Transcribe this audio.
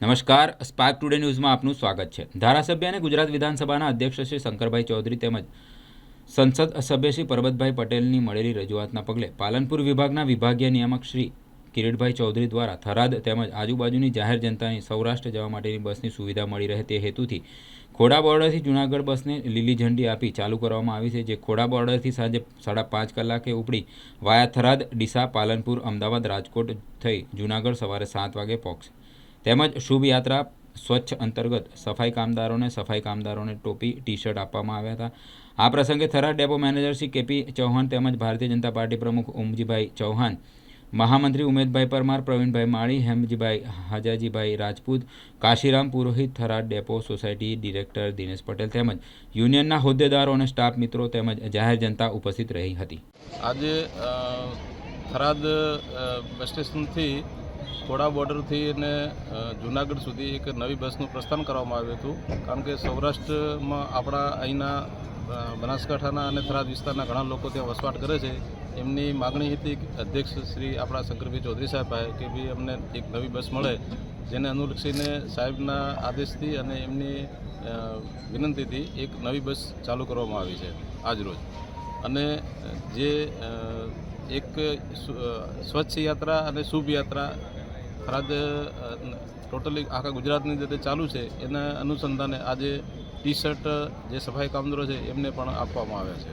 નમસ્કાર spark today ન્યૂઝમાં આપનું સ્વાગત છે. ધારાસભ્ય અને ગુજરાત વિધાનસભાના અધ્યક્ષ શ્રી શંકરભાઈ ચૌધરી તેમજ સંસદ સભ્ય શ્રી પરબતભાઈ પટેલની મળેલી રજૂઆતના પગલે પાલનપુર વિભાગના વિભાગીય નિયામક શ્રી કિરીટભાઈ ચૌધરી દ્વારા થરાદ તેમજ આજુબાજુની જાહેર જનતાની સૌરાષ્ટ્ર જવા માટેની બસની સુવિધા મળી રહે તે હેતુથી ખોડા બોર્ડરથી જૂનાગઢ બસને લીલી ઝંડી આપી ચાલુ કરવામાં આવી છે, જે ખોડા બોર્ડરથી સાંજે સાડા પાંચ કલાકે ઉપડી વાયા થરાદ, ડીસા, પાલનપુર, અમદાવાદ, રાજકોટ થઈ જૂનાગઢ સવારે સાત વાગે પહોંચશે તેમજ શુભ યાત્રા સ્વચ્છ અંતર્ગત સફાઈ કામદારોને સફાઈ કામદારોને ટોપી ટી શર્ટ આપવામાં આવ્યા હતા. આ પ્રસંગે Tharad depot manager Shri KP Chauhan તેમજ ભારતીય જનતા પાર્ટી પ્રમુખ ઓમજીભાઈ ચૌહાણ, મહામંત્રી Umedbhai Parmar, Pravinbhai Mali, Hemjibhai Hajajibhai Rajput, Kashiram Purohit, Tharad depot society director Dinesh Patel તેમજ યુનિયનના હોદ્દેદારો અને સ્ટાફ મિત્રો તેમજ જાહેર જનતા ઉપસ્થિત રહી હતી. આજે થરાદ બસ સ્ટેશનથી ખોડા બોર્ડરથી અને જુનાગઢ સુધી એક નવી બસનું પ્રસ્થાન કરવામાં આવ્યું હતું. કારણ કે સૌરાષ્ટ્રમાં આપણા અહીંના બનાસકાંઠાના અને થરાદ વિસ્તારના ઘણા લોકો ત્યાં વસવાટ કરે છે. એમની માગણી હતી અધ્યક્ષ શ્રી આપણા શંકરભાઈ ચૌધરી સાહેબ પાસે કે ભાઈ અમને એક નવી બસ મળે. જેને અનુલક્ષીને સાહેબના આદેશથી અને એમની વિનંતીથી એક નવી બસ ચાલુ કરવામાં આવી છે આજરોજ અને જે એક સ્વચ્છ યાત્રા અને શુભ યાત્રા થરાદ ટોટલી આખા ગુજરાતની જે ચાલુ છે, એના અનુસંધાને આજે ટી શર્ટ જે સફાઈ કામદારો છે, એમને પણ આપવામાં આવ્યા છે.